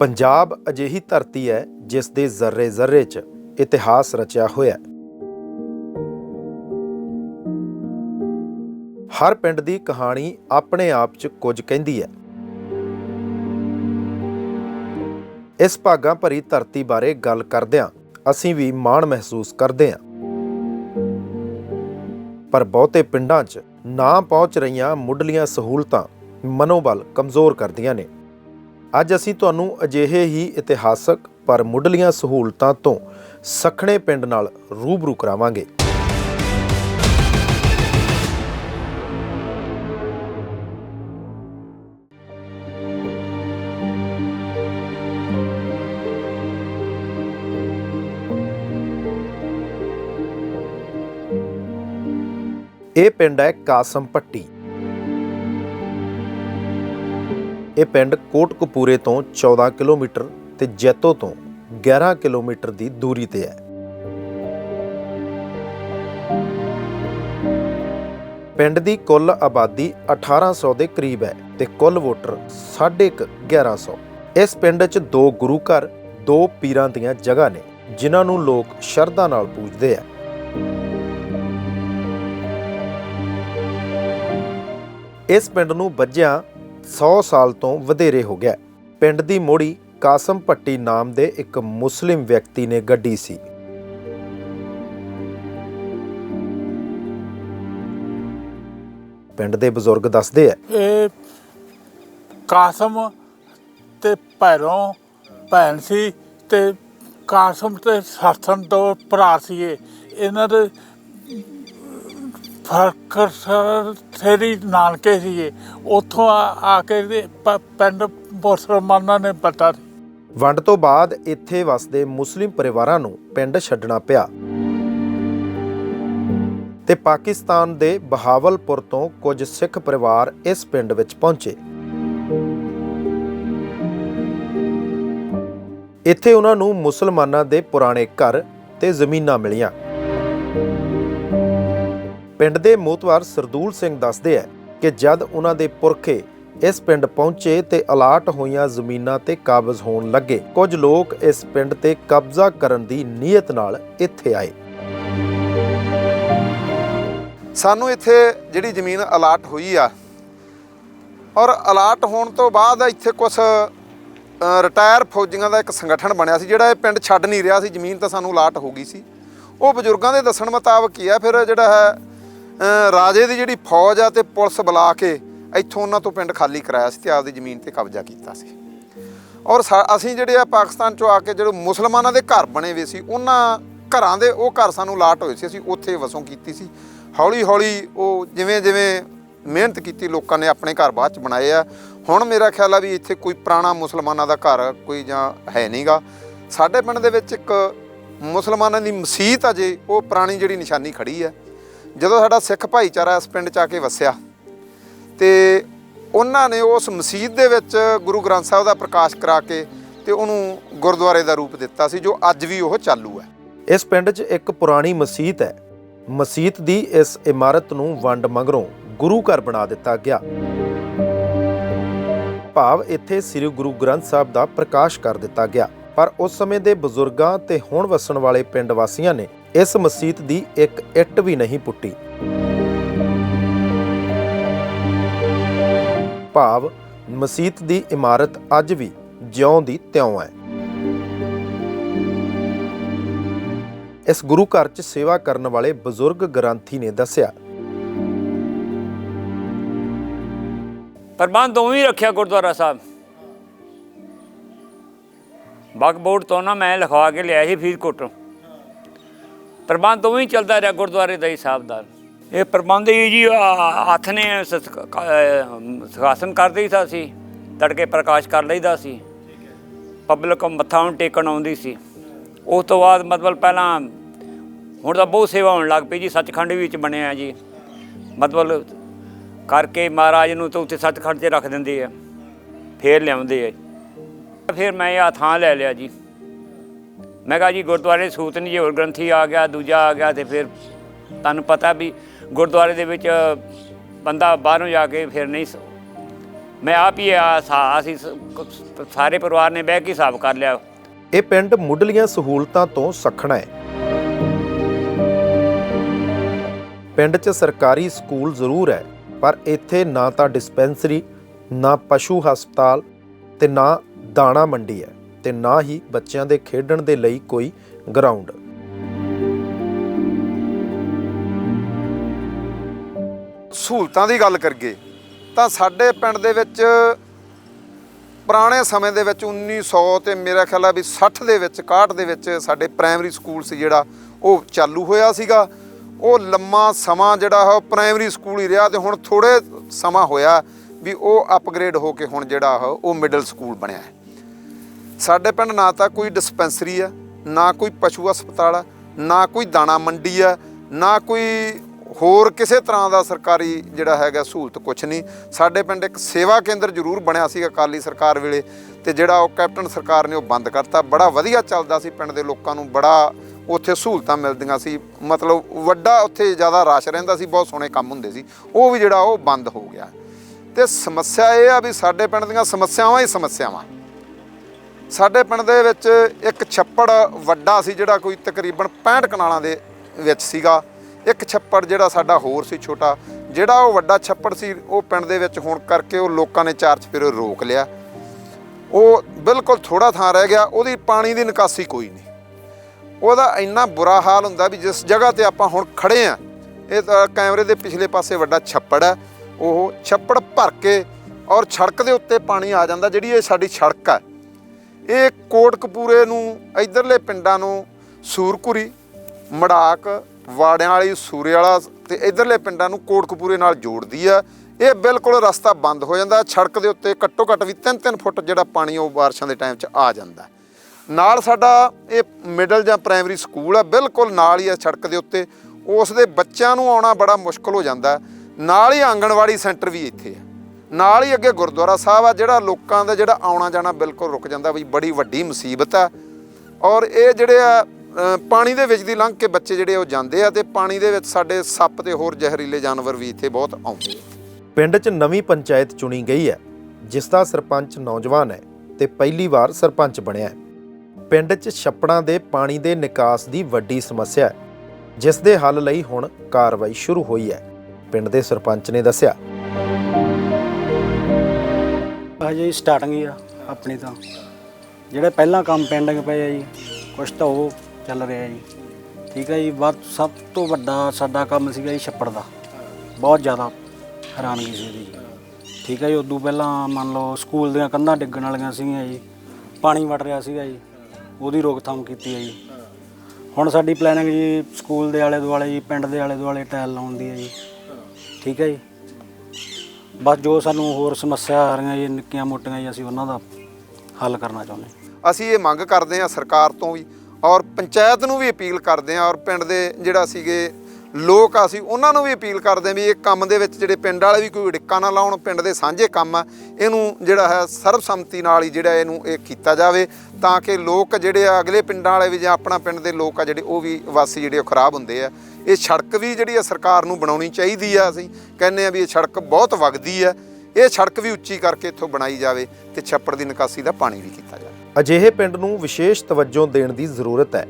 ਪੰਜਾਬ ਅਜਿਹੀ ਧਰਤੀ ਹੈ ਜਿਸ ਦੇ ਜ਼ਰਰੇ ਜ਼ਰਰੇ 'ਚ ਇਤਿਹਾਸ ਰਚਿਆ ਹੋਇਆ ਹੈ। ਹਰ ਪਿੰਡ ਦੀ ਕਹਾਣੀ ਆਪਣੇ ਆਪ 'ਚ ਕੁਝ ਕਹਿੰਦੀ ਹੈ। ਇਸ ਭਾਗਾਂ ਭਰੀ ਧਰਤੀ ਬਾਰੇ ਗੱਲ ਕਰਦਿਆਂ ਅਸੀਂ ਵੀ ਮਾਣ ਮਹਿਸੂਸ ਕਰਦੇ ਹਾਂ। ਪਰ ਬਹੁਤੇ ਪਿੰਡਾਂ 'ਚ ਨਾ ਪਹੁੰਚ ਰਹੀਆਂ ਮੁੱਢਲੀਆਂ ਸਹੂਲਤਾਂ ਮਨੋਬਲ ਕਮਜ਼ੋਰ ਕਰਦੀਆਂ ਨੇ। ਅੱਜ ਅਸੀਂ ਤੁਹਾਨੂੰ ਅਜਿਹੇ ਹੀ ਇਤਿਹਾਸਕ ਪਰ ਮੁੱਢਲੀਆਂ ਸਹੂਲਤਾਂ ਤੋਂ ਸਖਣੇ ਪਿੰਡ ਨਾਲ ਰੂਬਰੂ ਕਰਾਵਾਂਗੇ। ਇਹ ਪਿੰਡ ਹੈ ਕਾਸਮ ਪੱਟੀ। ਇਹ ਪਿੰਡ ਕੋਟਕਪੂਰੇ ਤੋਂ 14 ਕਿਲੋਮੀਟਰ ਤੇ ਜੈਤੋ ਤੋਂ 11 ਕਿਲੋਮੀਟਰ ਦੀ ਦੂਰੀ ਤੇ ਹੈ। ਪਿੰਡ ਦੀ ਕੁੱਲ ਆਬਾਦੀ 1800 ਦੇ ਕਰੀਬ ਹੈ ਤੇ ਕੁੱਲ ਵੋਟਰ 1150 ਇਸ ਪਿੰਡ 'ਚ ਦੋ ਗੁਰੂ ਘਰ, ਦੋ ਪੀਰਾਂ ਦੀਆਂ ਜਗ੍ਹਾ ਨੇ, ਜਿਨ੍ਹਾਂ ਨੂੰ ਲੋਕ ਸ਼ਰਧਾ ਨਾਲ ਪੂਜਦੇ ਆ। ਇਸ ਪਿੰਡ ਨੂੰ ਵੱਜਿਆ 100 ਸਾਲ ਤੋਂ ਵਧੇਰੇ ਹੋ ਗਿਆ। ਪਿੰਡ ਦੀ ਮੋੜੀ ਕਾਸਮ ਪੱਟੀ ਨਾਮ ਦੇ ਇੱਕ ਮੁਸਲਿਮ ਵਿਅਕਤੀ ਨੇ ਗੱਡੀ ਸੀ। ਪਿੰਡ ਦੇ ਬਜ਼ੁਰਗ ਦੱਸਦੇ ਆ। ਇਹ ਕਾਸਮ ਤੇ ਭੈਰੋਂ ਭੈਣ ਸੀ ਤੇ ਕਾਸਮ ਤੇ ਸਰਸਨ ਤੋਂ ਭਰਾ ਸੀ ਇਹਨਾਂ ਦੇ ਫਰਕਰ ਥੇਰੀ ਨਾਨਕੇ ਸੀਗੇ। ਉੱਥੋਂ ਆ ਆ ਕੇ ਇਹਦੇ ਪ- ਪਿੰਡ ਮੁਸਲਮਾਨਾਂ ਨੇ ਪਤਾ ਵੰਡ ਤੋਂ ਬਾਅਦ ਇੱਥੇ ਵਸਦੇ ਮੁਸਲਿਮ ਪਰਿਵਾਰਾਂ ਨੂੰ ਪਿੰਡ ਛੱਡਣਾ ਪਿਆ। ਤੇ ਪਾਕਿਸਤਾਨ ਦੇ ਬਹਾਵਲਪੁਰ ਤੋਂ ਕੁਝ ਸਿੱਖ ਪਰਿਵਾਰ ਇਸ ਪਿੰਡ ਵਿੱਚ ਪਹੁੰਚੇ। ਇੱਥੇ ਉਹਨਾਂ ਨੂੰ ਮੁਸਲਮਾਨਾਂ ਦੇ ਪੁਰਾਣੇ ਘਰ ਤੇ ਜ਼ਮੀਨਾਂ ਮਿਲੀਆਂ। ਪਿੰਡ ਦੇ ਮੋਤਵਾਰ ਸਰਦੂਲ ਸਿੰਘ ਦੱਸਦੇ ਹੈ ਕਿ ਜਦ ਉਹਨਾਂ ਦੇ ਪੁਰਖੇ ਇਸ ਪਿੰਡ ਪਹੁੰਚੇ ਤੇ ਅਲਾਟ ਹੋਈਆਂ ਜ਼ਮੀਨਾਂ ਤੇ ਕਾਬਜ਼ ਹੋਣ ਲੱਗੇ, ਕੁਝ ਲੋਕ ਇਸ ਪਿੰਡ ਤੇ ਕਬਜ਼ਾ ਕਰਨ ਦੀ ਨੀਅਤ ਨਾਲ ਇੱਥੇ ਆਏ। ਸਾਨੂੰ ਇੱਥੇ ਜਿਹੜੀ ਜ਼ਮੀਨ ਅਲਾਟ ਹੋਈ ਆ, ਔਰ ਅਲਾਟ ਹੋਣ ਤੋਂ ਬਾਅਦ ਇੱਥੇ ਕੁਝ ਰਿਟਾਇਰ ਫੌਜੀਆਂ ਦਾ ਇੱਕ ਸੰਗਠਨ ਬਣਿਆ ਸੀ, ਜਿਹੜਾ ਇਹ ਪਿੰਡ ਛੱਡ ਨਹੀਂ ਰਿਹਾ ਸੀ, ਜ਼ਮੀਨ ਤਾਂ ਸਾਨੂੰ ਅਲਾਟ ਹੋ ਗਈ ਸੀ। ਉਹ ਬਜ਼ੁਰਗਾਂ ਦੇ ਦੱਸਣ ਮੁਤਾਬਕ ਕੀ ਆ, ਫਿਰ ਜਿਹੜਾ ਹੈ ਰਾਜੇ ਦੀ ਜਿਹੜੀ ਫੌਜ ਆ ਤੇ ਪੁਲਿਸ ਬੁਲਾ ਕੇ ਇੱਥੋਂ ਉਹਨਾਂ ਤੋਂ ਪਿੰਡ ਖਾਲੀ ਕਰਾਇਆ ਸੀ ਤੇ ਆਪਦੀ ਜ਼ਮੀਨ ਤੇ ਕਬਜ਼ਾ ਕੀਤਾ ਸੀ। ਔਰ ਸਾ- ਅਸੀਂ ਜਿਹੜੇ ਆ ਪਾਕਿਸਤਾਨ ਚੋਂ ਆ ਕੇ ਜਿਹੜੇ ਮੁਸਲਮਾਨਾਂ ਦੇ ਘਰ ਬਣੇ ਹੋਏ ਸੀ, ਉਹਨਾਂ ਘਰਾਂ ਦੇ, ਉਹ ਘਰ ਸਾਨੂੰ ਲਾਟ ਹੋਏ ਸੀ, ਅਸੀਂ ਉੱਥੇ ਵਸੋਂ ਕੀਤੀ ਸੀ। ਹੌਲੀ ਹੌਲੀ ਉਹ ਜਿਵੇਂ ਜਿਵੇਂ ਮਿਹਨਤ ਕੀਤੀ, ਲੋਕਾਂ ਨੇ ਆਪਣੇ ਘਰ ਬਾਅਦ ਚ ਬਣਾਏ ਆ। ਹੁਣ ਮੇਰਾ ਖਿਆਲ ਆ ਵੀ ਇੱਥੇ ਕੋਈ ਪੁਰਾਣਾ ਮੁਸਲਮਾਨਾਂ ਦਾ ਘਰ ਕੋਈ ਜਾਂ ਹੈ ਨਹੀਂਗਾ। ਸਾਡੇ ਪਿੰਡ ਦੇ ਵਿੱਚ ਇੱਕ ਮੁਸਲਮਾਨਾਂ ਦੀ ਮਸਜਿਦ ਆ ਜੇ, ਉਹ ਪੁਰਾਣੀ ਜਿਹੜੀ ਨਿਸ਼ਾਨੀ ਖੜੀ ਹੈ ਜਦੋਂ ਸਾਡਾ ਸਿੱਖ ਭਾਈਚਾਰਾ ਇਸ ਪਿੰਡ ਚ ਆ ਕੇ ਵਸਿਆ, ਤੇ ਉਹਨਾਂ ਨੇ ਉਸ ਮਸਜਿਦ ਦੇ ਵਿੱਚ ਗੁਰੂ ਗ੍ਰੰਥ ਸਾਹਿਬ ਦਾ ਪ੍ਰਕਾਸ਼ ਕਰਾ ਕੇ ਤੇ ਉਹਨੂੰ ਗੁਰਦੁਆਰੇ ਦਾ ਰੂਪ ਦਿੱਤਾ ਸੀ, ਜੋ ਅੱਜ ਵੀ ਉਹ ਚਾਲੂ ਹੈ। ਇਸ ਪਿੰਡ 'ਚ ਇੱਕ ਪੁਰਾਣੀ ਮਸਜਿਦ ਹੈ। ਮਸਜਿਦ ਦੀ ਇਸ ਇਮਾਰਤ ਨੂੰ ਵੰਡ ਮਗਰੋਂ ਗੁਰੂ ਘਰ ਬਣਾ ਦਿੱਤਾ ਗਿਆ। ਭਾਵ ਇੱਥੇ ਸ੍ਰੀ ਗੁਰੂ ਗ੍ਰੰਥ ਸਾਹਿਬ ਦਾ ਪ੍ਰਕਾਸ਼ ਕਰ ਦਿੱਤਾ ਗਿਆ। ਪਰ ਉਸ ਸਮੇਂ ਦੇ ਬਜ਼ੁਰਗਾਂ ਤੇ ਹੁਣ ਵਸਣ ਵਾਲੇ ਪਿੰਡ ਵਾਸੀਆਂ ਨੇ ਇਸ ਮਸਜਿਦ ਦੀ ਇੱਕ ਇੱਟ ਵੀ ਨਹੀਂ ਪੁੱਟੀ। ਭਾਵ ਮਸਜਿਦ ਦੀ ਇਮਾਰਤ ਅੱਜ ਵੀ ਜਿਉਂ ਦੀ ਤਿਉਂ ਹੈ। ਇਸ ਗੁਰੂ ਘਰ 'ਚ ਸੇਵਾ ਕਰਨ ਵਾਲੇ ਬਜ਼ੁਰਗ ਗ੍ਰੰਥੀ ਨੇ ਦੱਸਿਆ, ਪ੍ਰਬੰਧ ਉਵੇਂ ਰੱਖਿਆ ਗੁਰਦੁਆਰਾ ਸਾਹਿਬ। ਬਾਗ ਬੋਰਡ ਤੋਂ ਨਾ ਮੈਂ ਲਿਖਵਾ ਕੇ ਲਿਆ ਸੀ ਫੀਸ ਤੋਂ ਪ੍ਰਬੰਧ ਉਵੇਂ ਹੀ ਚੱਲਦਾ ਰਿਹਾ, ਗੁਰਦੁਆਰੇ ਦਾ ਹੀ ਸਾਹਿਬ ਦਾ ਇਹ ਪ੍ਰਬੰਧ ਹੀ ਜੀ ਹੱਥ ਨੇ ਸਖਾਸਨ ਕਰਦੇ ਹੀ ਸਾਂ ਅਸੀਂ ਤੜਕੇ ਪ੍ਰਕਾਸ਼ ਕਰ ਲਈਦਾ ਸੀ। ਪਬਲਿਕ ਮੱਥਾ ਨੂੰ ਟੇਕਣ ਆਉਂਦੀ ਸੀ। ਉਸ ਤੋਂ ਬਾਅਦ ਮਤਲਬ ਪਹਿਲਾਂ ਹੁਣ ਤਾਂ ਬਹੁਤ ਸੇਵਾ ਹੋਣ ਲੱਗ ਪਈ ਜੀ, ਸੱਚਖੰਡ ਵੀ ਵਿੱਚ ਬਣਿਆ ਜੀ। ਮਤਲਬ ਕਰਕੇ ਮਹਾਰਾਜ ਨੂੰ ਤਾਂ ਉੱਥੇ ਸੱਚਖੰਡ 'ਚ ਰੱਖ ਦਿੰਦੇ ਆ, ਫੇਰ ਲਿਆਉਂਦੇ ਆ। ਫਿਰ ਮੈਂ ਇਹ ਥਾਂ ਲੈ ਲਿਆ ਜੀ। ਮੈਂ ਕਿਹਾ ਜੀ, ਗੁਰਦੁਆਰੇ ਸੂਤ ਨਹੀਂ, ਜੇ ਹੋਰ ਗ੍ਰੰਥੀ ਆ ਗਿਆ, ਦੂਜਾ ਆ ਗਿਆ ਤੇ ਫਿਰ ਤੁਹਾਨੂੰ ਪਤਾ ਵੀ ਗੁਰਦੁਆਰੇ ਦੇ ਵਿੱਚ ਬੰਦਾ ਬਾਹਰੋਂ ਜਾ ਕੇ ਫਿਰ ਨਹੀਂ ਮੈਂ ਆਪ ਹੀ ਅਸੀਂ ਸਾਰੇ ਪਰਿਵਾਰ ਨੇ ਬਹਿ ਕੇ ਹਿਸਾਬ ਕਰ ਲਿਆ। ਇਹ ਪਿੰਡ ਮੁੱਢਲੀਆਂ ਸਹੂਲਤਾਂ ਤੋਂ ਸਖਣਾ ਹੈ। ਪਿੰਡ 'ਚ ਸਰਕਾਰੀ ਸਕੂਲ ਜ਼ਰੂਰ ਹੈ, ਪਰ ਇੱਥੇ ਨਾ ਤਾਂ ਡਿਸਪੈਂਸਰੀ, ਨਾ ਪਸ਼ੂ ਹਸਪਤਾਲ ਤੇ ਨਾ ਦਾਣਾ ਮੰਡੀ ਹੈ। ਤੇ ਨਾ ਹੀ ਬੱਚਿਆਂ ਦੇ ਖੇਡਣ ਦੇ ਲਈ ਕੋਈ ਗਰਾਊਂਡ। ਸਹੂਲਤਾਂ ਦੀ ਗੱਲ ਕਰੀਏ, ਤਾਂ ਸਾਡੇ ਪਿੰਡ ਦੇ ਵਿੱਚ ਪੁਰਾਣੇ ਸਮੇਂ ਦੇ ਵਿੱਚ 1900 ਤੇ ਮੇਰਾ ਖਿਆਲ ਆ ਵੀ 60 ਦੇ ਵਿੱਚ 61 ਦੇ ਵਿੱਚ ਸਾਡੇ ਪ੍ਰਾਇਮਰੀ ਸਕੂਲ ਸੀ ਜਿਹੜਾ, ਉਹ ਚਾਲੂ ਹੋਇਆ ਸੀਗਾ। ਉਹ ਲੰਮਾ ਸਮਾਂ ਜਿਹੜਾ ਹੈ ਉਹ ਪ੍ਰਾਇਮਰੀ ਸਕੂਲ ਹੀ ਰਿਹਾ ਤੇ ਹੁਣ ਥੋੜੇ ਸਮਾਂ ਹੋਇਆ ਵੀ ਉਹ ਅਪਗ੍ਰੇਡ ਹੋ ਕੇ ਹੁਣ ਜਿਹੜਾ ਉਹ ਉਹ ਮਿਡਲ ਸਕੂਲ ਬਣਿਆ ਹੈ। ਸਾਡੇ ਪਿੰਡ ਨਾ ਤਾਂ ਕੋਈ ਡਿਸਪੈਂਸਰੀ ਆ, ਨਾ ਕੋਈ ਪਸ਼ੂ ਹਸਪਤਾਲ ਆ, ਨਾ ਕੋਈ ਦਾਣਾ ਮੰਡੀ ਆ, ਨਾ ਕੋਈ ਹੋਰ ਕਿਸੇ ਤਰ੍ਹਾਂ ਦਾ ਸਰਕਾਰੀ ਜਿਹੜਾ ਹੈਗਾ ਸਹੂਲਤ ਕੁਛ ਨਹੀਂ। ਸਾਡੇ ਪਿੰਡ ਇੱਕ ਸੇਵਾ ਕੇਂਦਰ ਜ਼ਰੂਰ ਬਣਿਆ ਸੀ ਅਕਾਲੀ ਸਰਕਾਰ ਵੇਲੇ ਤੇ ਜਿਹੜਾ ਉਹ ਕੈਪਟਨ ਸਰਕਾਰ ਨੇ ਉਹ ਬੰਦ ਕਰਤਾ। ਬੜਾ ਵਧੀਆ ਚੱਲਦਾ ਸੀ ਪਿੰਡ ਦੇ ਲੋਕਾਂ ਨੂੰ, ਬੜਾ ਉੱਥੇ ਸਹੂਲਤਾਂ ਮਿਲਦੀਆਂ ਸੀ। ਮਤਲਬ ਵੱਡਾ ਉੱਥੇ ਜ਼ਿਆਦਾ ਰਸ਼ ਰਹਿੰਦਾ ਸੀ, ਬਹੁਤ ਸੋਹਣੇ ਕੰਮ ਹੁੰਦੇ ਸੀ। ਉਹ ਵੀ ਜਿਹੜਾ ਉਹ ਬੰਦ ਹੋ ਗਿਆ। ਤੇ ਸਮੱਸਿਆ ਇਹ ਆ ਵੀ ਸਾਡੇ ਪਿੰਡ ਦੀਆਂ ਸਮੱਸਿਆਵਾਂ ਹੀ ਸਮੱਸਿਆਵਾਂ। ਸਾਡੇ ਪਿੰਡ ਦੇ ਵਿੱਚ ਇੱਕ ਛੱਪੜ ਵੱਡਾ ਸੀ ਜਿਹੜਾ ਕੋਈ ਤਕਰੀਬਨ 65 ਕਨਾਲਾਂ ਦੇ ਵਿੱਚ ਸੀਗਾ। ਇੱਕ ਛੱਪੜ ਜਿਹੜਾ ਸਾਡਾ ਹੋਰ ਸੀ ਛੋਟਾ, ਜਿਹੜਾ ਉਹ ਵੱਡਾ ਛੱਪੜ ਸੀ, ਉਹ ਪਿੰਡ ਦੇ ਵਿੱਚ ਹੋਣ ਕਰਕੇ ਉਹ ਲੋਕਾਂ ਨੇ ਚਾਰ ਚਫੇਰੇ ਰੋਕ ਲਿਆ। ਉਹ ਬਿਲਕੁਲ ਥੋੜਾ ਥਾਂ ਰਹਿ ਗਿਆ, ਉਹਦੀ ਪਾਣੀ ਦੀ ਨਿਕਾਸੀ ਕੋਈ ਨਹੀਂ। ਉਹਦਾ ਇੰਨਾ ਬੁਰਾ ਹਾਲ ਹੁੰਦਾ ਵੀ ਜਿਸ ਜਗ੍ਹਾ ਤੇ ਆਪਾਂ ਹੁਣ ਖੜੇ ਆ ਇਹ ਤਾਂ ਕੈਮਰੇ ਦੇ ਪਿਛਲੇ ਪਾਸੇ ਵੱਡਾ ਛੱਪੜ ਹੈ। ਉਹ ਛੱਪੜ ਭਰ ਕੇ ਔਰ ਸੜਕ ਦੇ ਉੱਤੇ ਪਾਣੀ ਆ ਜਾਂਦਾ, ਜਿਹੜੀ ਇਹ ਸਾਡੀ ਸੜਕ ਹੈ। ਇਹ ਕੋਟਕਪੂਰੇ ਨੂੰ, ਇਧਰਲੇ ਪਿੰਡਾਂ ਨੂੰ, ਸੂਰਕੁਰੀ, ਮੜਾਕ, ਵਾੜਿਆਂ ਵਾਲੀ, ਸੂਰੇ ਵਾਲਾ ਤੇ ਇਧਰਲੇ ਪਿੰਡਾਂ ਨੂੰ ਕੋਟਕਪੂਰੇ ਨਾਲ ਜੋੜਦੀ ਆ। ਇਹ ਬਿਲਕੁਲ ਰਸਤਾ ਬੰਦ ਹੋ ਜਾਂਦਾ, ਸੜਕ ਦੇ ਉੱਤੇ ਘੱਟੋ ਘੱਟ ਵੀ 3-3 ਫੁੱਟ ਜਿਹੜਾ ਪਾਣੀ ਉਹ ਬਾਰਿਸ਼ਾਂ ਦੇ ਟਾਈਮ 'ਚ ਆ ਜਾਂਦਾ। ਨਾਲ ਸਾਡਾ ਇਹ ਮਿਡਲ ਜਾਂ ਪ੍ਰਾਇਮਰੀ ਸਕੂਲ ਆ, ਬਿਲਕੁਲ ਨਾਲ ਹੀ ਆ ਸੜਕ ਦੇ ਉੱਤੇ। ਉਸ ਦੇ ਬੱਚਿਆਂ ਨੂੰ ਆਉਣਾ ਬੜਾ ਮੁਸ਼ਕਲ ਹੋ ਜਾਂਦਾ। ਨਾਲ ਹੀ ਆਂਗਣਵਾੜੀ ਸੈਂਟਰ ਵੀ ਇੱਥੇ ਆ। ਨਾਲ ਹੀ ਅੱਗੇ ਗੁਰਦੁਆਰਾ ਸਾਹਿਬ ਆ, ਜਿਹੜਾ ਲੋਕਾਂ ਦਾ ਜਿਹੜਾ ਆਉਣਾ ਜਾਣਾ ਬਿਲਕੁਲ ਰੁਕ ਜਾਂਦਾ ਵੀ ਬੜੀ ਵੱਡੀ ਮੁਸੀਬਤ ਆ। ਔਰ ਇਹ ਜਿਹੜੇ ਆ ਪਾਣੀ ਦੇ ਵਿੱਚ ਦੀ ਲੰਘ ਕੇ ਬੱਚੇ ਜਿਹੜੇ ਉਹ ਜਾਂਦੇ ਆ ਤੇ ਪਾਣੀ ਦੇ ਵਿੱਚ ਸਾਡੇ ਸੱਪ ਤੇ ਹੋਰ ਜ਼ਹਿਰੀਲੇ ਜਾਨਵਰ ਵੀ ਇੱਥੇ ਬਹੁਤ ਆਉਂਦੇ ਪਿੰਡ 'ਚ ਨਵੀਂ ਪੰਚਾਇਤ ਚੁਣੀ ਗਈ ਹੈ, ਜਿਸ ਦਾ ਸਰਪੰਚ ਨੌਜਵਾਨ ਹੈ ਤੇ ਪਹਿਲੀ ਵਾਰ ਸਰਪੰਚ ਬਣਿਆ ਹੈ। ਪਿੰਡ 'ਚ ਛੱਪੜਾਂ ਦੇ ਪਾਣੀ ਦੇ ਨਿਕਾਸ ਦੀ ਵੱਡੀ ਸਮੱਸਿਆ ਹੈ, ਜਿਸ ਦੇ ਹੱਲ ਲਈ ਹੁਣ ਕਾਰਵਾਈ ਸ਼ੁਰੂ ਹੋਈ ਹੈ, ਪਿੰਡ ਦੇ ਸਰਪੰਚ ਨੇ ਦੱਸਿਆ। ਹਜੇ ਸਟਾਰਟਿੰਗ ਆ ਆਪਣੀ ਤਾਂ। ਜਿਹੜੇ ਪਹਿਲਾਂ ਕੰਮ ਪੈਂਡਿੰਗ ਪਏ ਆ ਜੀ, ਕੁਛ ਤਾਂ ਉਹ ਚੱਲ ਰਿਹਾ ਜੀ। ਠੀਕ ਹੈ ਜੀ ਬਾਤ ਸਭ ਤੋਂ ਵੱਡਾ ਸਾਡਾ ਕੰਮ ਸੀਗਾ ਜੀ ਛੱਪੜ ਦਾ। ਬਹੁਤ ਜ਼ਿਆਦਾ ਹੈਰਾਨਗੀ ਸੀ ਜੀ। ਠੀਕ ਹੈ ਜੀ, ਉਦੋਂ ਪਹਿਲਾਂ ਮੰਨ ਲਓ ਸਕੂਲ ਦੀਆਂ ਕੰਧਾਂ ਡਿੱਗਣ ਵਾਲੀਆਂ ਸੀਗੀਆਂ ਜੀ, ਪਾਣੀ ਵੜ ਰਿਹਾ ਸੀਗਾ ਜੀ, ਉਹਦੀ ਰੋਕਥਾਮ ਕੀਤੀ ਹੈ ਜੀ। ਹੁਣ ਸਾਡੀ ਪਲੈਨਿੰਗ ਜੀ ਸਕੂਲ ਦੇ ਆਲੇ ਦੁਆਲੇ ਜੀ, ਪਿੰਡ ਦੇ ਆਲੇ ਦੁਆਲੇ ਟਾਇਲ ਲਾਉਣ ਦੀ ਹੈ ਜੀ। ਠੀਕ ਹੈ ਜੀ ਬਸ ਜੋ ਸਾਨੂੰ ਹੋਰ ਸਮੱਸਿਆ ਆ ਰਹੀਆਂ ਜੀ, ਨਿੱਕੀਆਂ ਮੋਟੀਆਂ ਜੀ, ਅਸੀਂ ਉਹਨਾਂ ਦਾ ਹੱਲ ਕਰਨਾ ਚਾਹੁੰਦੇ ਹਾਂ। ਅਸੀਂ ਇਹ ਮੰਗ ਕਰਦੇ ਹਾਂ ਸਰਕਾਰ ਤੋਂ ਵੀ ਔਰ ਪੰਚਾਇਤ ਨੂੰ ਵੀ ਅਪੀਲ ਕਰਦੇ ਹਾਂ ਔਰ ਪਿੰਡ ਦੇ ਜਿਹੜਾ ਸੀਗੇ ਲੋਕ ਆ ਸੀ ਉਹਨਾਂ ਨੂੰ ਵੀ ਅਪੀਲ ਕਰਦੇ ਹਾਂ ਵੀ ਇਹ ਕੰਮ ਦੇ ਵਿੱਚ ਜਿਹੜੇ ਪਿੰਡ ਵਾਲੇ ਵੀ ਕੋਈ ਅੜਿੱਕਾ ਨਾ ਲਾਉਣ, ਪਿੰਡ ਦੇ ਸਾਂਝੇ ਕੰਮ ਆ, ਇਹਨੂੰ ਜਿਹੜਾ ਹੈ ਸਰਬਸੰਮਤੀ ਨਾਲ ਹੀ ਜਿਹੜਾ ਇਹਨੂੰ ਇਹ ਕੀਤਾ ਜਾਵੇ ਤਾਂ ਕਿ ਲੋਕ ਜਿਹੜੇ ਆ, ਅਗਲੇ ਪਿੰਡਾਂ ਵਾਲੇ ਵੀ ਜਾਂ ਆਪਣਾ ਪਿੰਡ ਦੇ ਲੋਕ ਆ ਜਿਹੜੇ ਉਹ ਵੀ ਵਾਸੀ ਜਿਹੜੇ ਉਹ ਖਰਾਬ ਹੁੰਦੇ ਆ ਇਹ ਸੜਕ ਵੀ ਜਿਹੜੀ ਆ ਸਰਕਾਰ ਨੂੰ ਬਣਾਉਣੀ ਚਾਹੀਦੀ ਆ, ਅਸੀਂ ਕਹਿੰਦੇ ਆ ਵੀ ਇਹ ਸੜਕ ਬਹੁਤ ਵਗਦੀ ਆ। ਇਹ ਸੜਕ ਵੀ ਉੱਚੀ ਕਰਕੇ ਇੱਥੋਂ ਬਣਾਈ ਜਾਵੇ ਤੇ ਛੱਪੜ ਦੀ ਨਿਕਾਸੀ ਦਾ ਪਾਣੀ ਵੀ ਕੀਤਾ ਜਾਵੇ। ਅਜਿਹੇ ਪਿੰਡ ਨੂੰ ਵਿਸ਼ੇਸ਼ ਤਵੱਜੋ ਦੇਣ ਦੀ ਜ਼ਰੂਰਤ ਹੈ।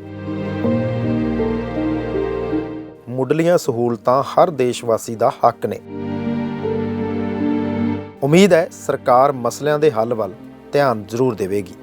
ਮੁੱਢਲੀਆਂ ਸਹੂਲਤਾਂ ਹਰ ਦੇਸ਼ਵਾਸੀ ਦਾ ਹੱਕ ਨੇ। ਉਮੀਦ ਹੈ ਸਰਕਾਰ ਮਸਲਿਆਂ ਦੇ ਹੱਲ ਵੱਲ ਧਿਆਨ ਜ਼ਰੂਰ ਦੇਵੇਗੀ।